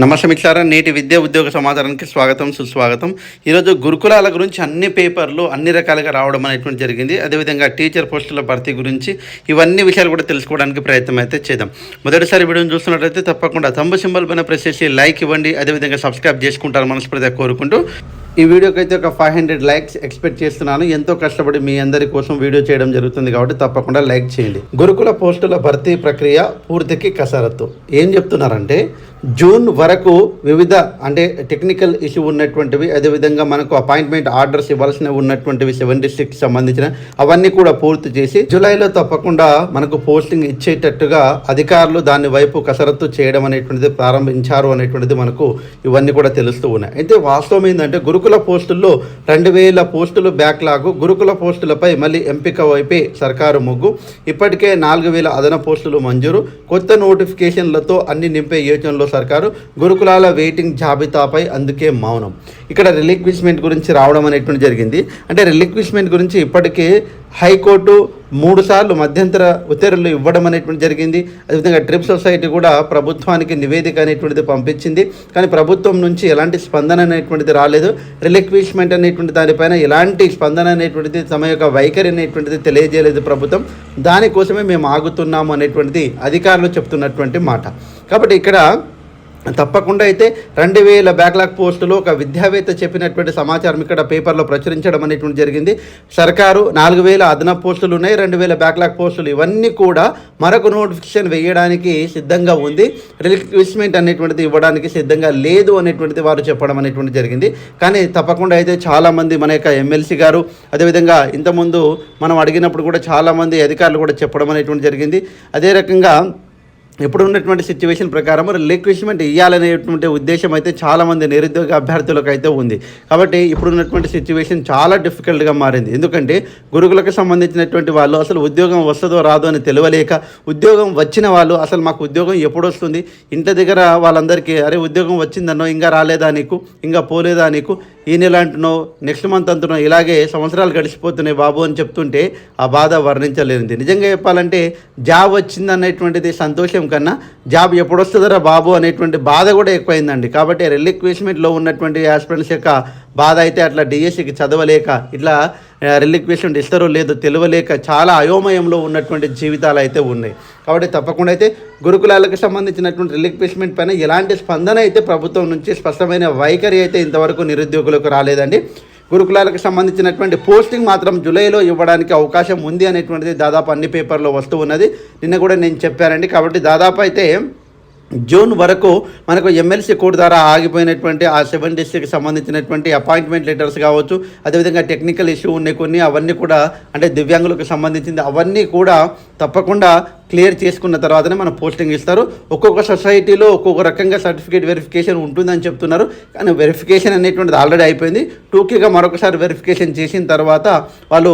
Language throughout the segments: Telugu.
నమస్తే నేటి విద్యా ఉద్యోగ సమాచారానికి స్వాగతం సుస్వాగతం. ఈరోజు గురుకులాల గురించి అన్ని పేపర్లు అన్ని రకాలుగా రావడం అనేటువంటి జరిగింది. అదేవిధంగా టీచర్ పోస్టుల భర్తీ గురించి ఇవన్నీ విషయాలు కూడా తెలుసుకోవడానికి ప్రయత్నం అయితే చేద్దాం. మొదటిసారి వీడియోని చూస్తున్నట్లయితే తప్పకుండా తంబు సింబల్ పైన ప్రెస్ చేసి లైక్ ఇవ్వండి. అదేవిధంగా సబ్స్క్రైబ్ చేసుకుంటారు మనస్ఫూర్తిగా కోరుకుంటూ ఈ వీడియోకి అయితే ఒక ఫైవ్ హండ్రెడ్ లైక్స్ ఎక్స్పెక్ట్ చేస్తున్నాను. ఎంతో కష్టపడి మీ అందరి కోసం వీడియో చేయడం జరుగుతుంది కాబట్టి తప్పకుండా లైక్ చేయండి. గురుకుల పోస్టుల భర్తీ ప్రక్రియ పూర్తికి కసరత్తు. ఏం చెప్తున్నారంటే జూన్ వరకు వివిధ అంటే టెక్నికల్ ఇష్యూ ఉన్నటువంటివి అదేవిధంగా మనకు అపాయింట్మెంట్ ఆర్డర్స్ ఇవ్వాల్సిన ఉన్నటువంటివి సెవెన్ డిస్ట్రిక్ట్ సంబంధించిన అవన్నీ కూడా పూర్తి చేసి జూలైలో తప్పకుండా మనకు పోస్టింగ్ ఇచ్చేటట్టుగా అధికారులు దాని వైపు కసరత్తు చేయడం అనేటువంటిది ప్రారంభించారు అనేటువంటిది మనకు ఇవన్నీ కూడా తెలుస్తూ ఉన్నాయి. అయితే వాస్తవం ఏంటంటే గురుకుల పోస్టుల్లో రెండు వేల పోస్టులు బ్యాక్లాగ్ గురుకుల పోస్టులపై మళ్ళీ ఎంపిక వైపే సర్కారు మొగ్గు. ఇప్పటికే నాలుగు వేల అదన పోస్టులు మంజూరు. కొత్త నోటిఫికేషన్లతో అన్ని నింపే యోచనలో సర్కారు గురుకులాల వెయిటింగ్ జాబితాపై అందుకే మౌనం. ఇక్కడ రిలిక్విష్మెంట్ గురించి రావడం అనేటువంటి జరిగింది. అంటే రిలిక్విష్మెంట్ గురించి ఇప్పటికే హైకోర్టు మూడు సార్లు మధ్యంతర ఉత్తర్వులు ఇవ్వడం అనేటువంటి జరిగింది. అదేవిధంగా ట్రిప్ సొసైటీ కూడా ప్రభుత్వానికి నివేదిక అనేటువంటిది పంపించింది. కానీ ప్రభుత్వం నుంచి ఎలాంటి స్పందన అనేటువంటిది రాలేదు. రిలిక్విష్మెంట్ అనేటువంటి దానిపైన ఎలాంటి స్పందన అనేటువంటిది తమ యొక్క వైఖరి అనేటువంటిది తెలియజేయలేదు ప్రభుత్వం. దానికోసమే మేము ఆగుతున్నాము అనేటువంటిది అధికారులు చెప్తున్నటువంటి మాట. కాబట్టి ఇక్కడ తప్పకుండా అయితే రెండు వేల బ్యాక్లాగ్ పోస్టులు ఒక విద్యావేత్త చెప్పినటువంటి సమాచారం ఇక్కడ పేపర్లో ప్రచురించడం అనేటువంటి జరిగింది. సర్కారు నాలుగు వేల అదనపు పోస్టులు ఉన్నాయి రెండు వేల బ్యాక్లాగ్ పోస్టులు ఇవన్నీ కూడా మరొక నోటిఫికేషన్ వేయడానికి సిద్ధంగా ఉంది. రిలిక్విష్మెంట్ అనేటువంటిది ఇవ్వడానికి సిద్ధంగా లేదు అనేటువంటిది వారు చెప్పడం అనేటువంటి జరిగింది. కానీ తప్పకుండా అయితే చాలామంది మన యొక్క ఎమ్మెల్సీ గారు అదేవిధంగా ఇంతకుముందు మనం అడిగినప్పుడు కూడా చాలామంది అధికారులు కూడా చెప్పడం అనేటువంటి జరిగింది. అదే రకంగా ఇప్పుడు ఉన్నటువంటి సిచ్యువేషన్ ప్రకారం రిక్వెస్ట్మెంట్ ఇవ్వాలనేటువంటి ఉద్దేశం అయితే చాలామంది నిరుద్యోగ అభ్యర్థులకు అయితే ఉంది. కాబట్టి ఇప్పుడు ఉన్నటువంటి సిచ్యువేషన్ చాలా డిఫికల్ట్గా మారింది. ఎందుకంటే గురుకులకు సంబంధించినటువంటి వాళ్ళు అసలు ఉద్యోగం వస్తుందో రాదో అని తెలియలేక ఉద్యోగం వచ్చిన వాళ్ళు అసలు మాకు ఉద్యోగం ఎప్పుడు వస్తుంది ఇంటి దగ్గర వాళ్ళందరికీ అరే ఉద్యోగం వచ్చిందన్నో ఇంకా రాలేదా నీకు? ఇంకా పోలేదా నీకు? ఈ నెల అంటున్నావు నెక్స్ట్ మంత్ అంటున్నావు ఇలాగే సంవత్సరాలు గడిచిపోతున్నాయి బాబు అని చెప్తుంటే ఆ బాధ వర్ణించలేనిది. నిజంగా చెప్పాలంటే జాబ్ వచ్చింది అనేటువంటిది సంతోషం కన్నా జాబ్ ఎప్పుడొస్తుందరా బాబు అనేటువంటి బాధ కూడా ఎక్కువైందండి. కాబట్టి రిలిక్విష్మెంట్లో ఉన్నటువంటి ఆస్పిరెంట్స్ యొక్క బాధ అయితే అట్లా డిఎస్సికి చదవలేక ఇట్లా రిలిక్వేషన్ ఇస్తారో లేదో తెలియలేక చాలా అయోమయంలో ఉన్నటువంటి జీవితాలు అయితే ఉన్నాయి. కాబట్టి తప్పకుండా అయితే గురుకులాలకు సంబంధించినటువంటి రిలిక్వేస్మెంట్ పైన ఎలాంటి స్పందన అయితే ప్రభుత్వం నుంచి స్పష్టమైన వైఖరి అయితే ఇంతవరకు నిరుద్యోగులకు రాలేదండి. గురుకులాలకు సంబంధించినటువంటి పోస్టింగ్ మాత్రం జూలైలో ఇవ్వడానికి అవకాశం ఉంది అనేటువంటిది దాదాపు అన్ని పేపర్లో వస్తూ ఉన్నది. నిన్న కూడా నేను చెప్పానండి. కాబట్టి దాదాపు అయితే జూన్ వరకు మనకు ఎమ్మెల్సీ కోర్టు ద్వారా ఆగిపోయినటువంటి ఆ సెవెన్ డిస్ట్రిక్ట్కి సంబంధించినటువంటి అపాయింట్మెంట్ లెటర్స్ కావచ్చు అదేవిధంగా టెక్నికల్ ఇష్యూ ఉన్నాయి కొన్ని అవన్నీ కూడా అంటే దివ్యాంగులకు సంబంధించింది అవన్నీ కూడా తప్పకుండా క్లియర్ చేసుకున్న తర్వాతనే మనం పోస్టింగ్ ఇస్తారు. ఒక్కొక్క సొసైటీలో ఒక్కొక్క రకంగా సర్టిఫికేట్ వెరిఫికేషన్ ఉంటుందని చెప్తున్నారు. కానీ వెరిఫికేషన్ అనేటువంటిది ఆల్రెడీ అయిపోయింది. టూకీగా మరొకసారి వెరిఫికేషన్ చేసిన తర్వాత వాళ్ళు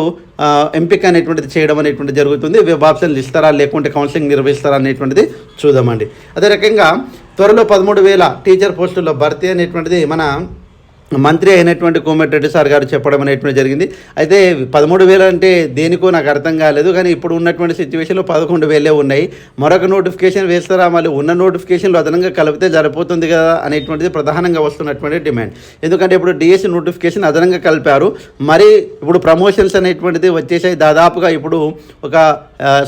ఎంపిక అనేటువంటిది చేయడం అనేటువంటిది జరుగుతుంది. వెబ్ ఆప్షన్లు ఇస్తారా లేకుంటే కౌన్సిలింగ్ నిర్వహిస్తారా అనేటువంటిది చూద్దామండి. అదే రకంగా త్వరలో పదమూడు వేల టీచర్ పోస్టుల్లో భర్తీ అనేటువంటిది మన మంత్రి అయినటువంటి కోమటిరెడ్డి సార్ గారు చెప్పడం అనేటువంటి జరిగింది. అయితే పదమూడు వేలు అంటే దేనికో నాకు అర్థం కాలేదు కానీ ఇప్పుడు ఉన్నటువంటి సిచ్యువేషన్లో పదకొండు వేలే ఉన్నాయి. మరొక నోటిఫికేషన్ వేస్తారా మళ్ళీ ఉన్న నోటిఫికేషన్లు అదనంగా కలిపితే సరిపోతుంది కదా అనేటువంటిది ప్రధానంగా వస్తున్నటువంటి డిమాండ్. ఎందుకంటే ఇప్పుడు డిఎస్సి నోటిఫికేషన్ అదనంగా కలిపారు. మరి ఇప్పుడు ప్రమోషన్స్ అనేటువంటిది వచ్చేసాయి. దాదాపుగా ఇప్పుడు ఒక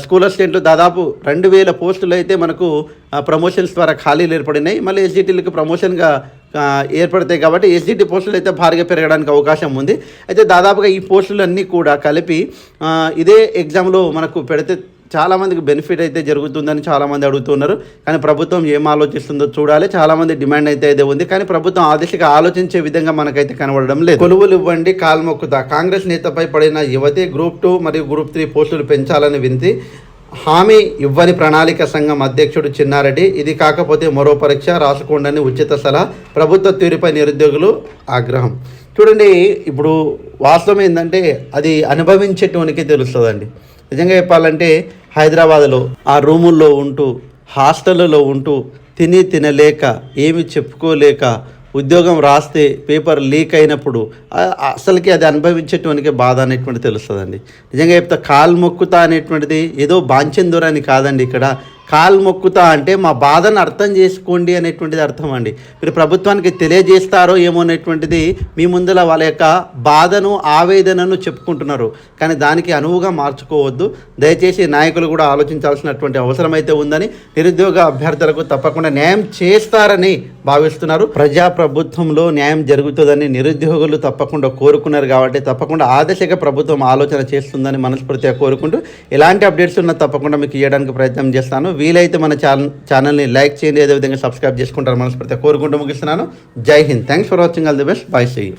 స్కూల్ అసిస్టెంట్లు దాదాపు రెండు వేల పోస్టులు అయితే మనకు ప్రమోషన్స్ ద్వారా ఖాళీలు ఏర్పడినాయి. మళ్ళీ ఎస్జిటీలకు ప్రమోషన్గా ఏర్పడతాయి కాబట్టి ఎస్జిటి పోస్టులు అయితే భారీగా పెరగడానికి అవకాశం ఉంది. అయితే దాదాపుగా ఈ పోస్టులన్నీ కూడా కలిపి ఇదే ఎగ్జామ్లో మనకు పెడితే చాలామందికి బెనిఫిట్ అయితే జరుగుతుందని చాలామంది అడుగుతున్నారు. కానీ ప్రభుత్వం ఏం ఆలోచిస్తుందో చూడాలి. చాలామంది డిమాండ్ అయితే అయితే ఉంది. కానీ ప్రభుత్వం ఆ దిశగా ఆలోచించే విధంగా మనకైతే కనబడడం లేదు. కొలువులు ఇవ్వండి కాల్మొక్కుతా కాంగ్రెస్ నేతపై పడిన యువతి గ్రూప్ టూ మరియు గ్రూప్ త్రీ పోస్టులు పెంచాలని వినతి హామీ ఇవ్వని ప్రణాళిక సంఘం అధ్యక్షుడు చిన్నారెడ్డి. ఇది కాకపోతే మరో పరీక్ష రాసుకోండని ఉచిత సలహా ప్రభుత్వ తీరుపై నిరుద్యోగులు ఆగ్రహం. చూడండి ఇప్పుడు వాస్తవం ఏంటంటే అది అనుభవించేటోనికి తెలుస్తుందండి. నిజంగా చెప్పాలంటే హైదరాబాద్లో ఆ రూముల్లో ఉంటూ హాస్టల్లో ఉంటూ తిని తినలేక ఏమి చెప్పుకోలేక ఉద్యోగం రాస్తే పేపర్ లీక్ అయినప్పుడు అసలుకి అది అనుభవించేటువంటి బాధ అనేటువంటి తెలుస్తుందండి. నిజంగా చెప్తా కాలు మొక్కుతా అనేటువంటిది ఏదో బాంచెందూర అని కాదండి ఇక్కడ. కాలు మొక్కుతా అంటే మా బాధను అర్థం చేసుకోండి అనేటువంటిది అర్థం అండి మీరు ప్రభుత్వానికి తెలియజేస్తారో ఏమో అనేటువంటిది మీ ముందర వాళ్ళ యొక్క బాధను ఆవేదనను చెప్పుకుంటున్నారు. కానీ దానికి అనువుగా మార్చుకోవద్దు. దయచేసి నాయకులు కూడా ఆలోచించాల్సినటువంటి అవసరం అయితే ఉందని నిరుద్యోగ అభ్యర్థులకు తప్పకుండా న్యాయం చేస్తారని భావిస్తున్నారు. ప్రజా ప్రభుత్వంలో న్యాయం జరుగుతుందని నిరుద్యోగులు తప్పకుండా కోరుకున్నారు కాబట్టి తప్పకుండా ఆ దిశగా ప్రభుత్వం ఆలోచన చేస్తుందని మనస్ఫూర్తిగా కోరుకుంటూ ఎలాంటి అప్డేట్స్ ఉన్నా తప్పకుండా మీకు ఇవ్వడానికి ప్రయత్నం చేస్తాను. వీలైతే మన ఛానల్ ఛానల్ని లైక్ చేయండి అదేవిధంగా సబ్స్క్రైబ్ చేసుకుంటారు మనస్ఫూర్తిగా కోరుకుంటూ ముగిస్తున్నాను. Jai Hind. Thanks for watching. All the best. Bye see.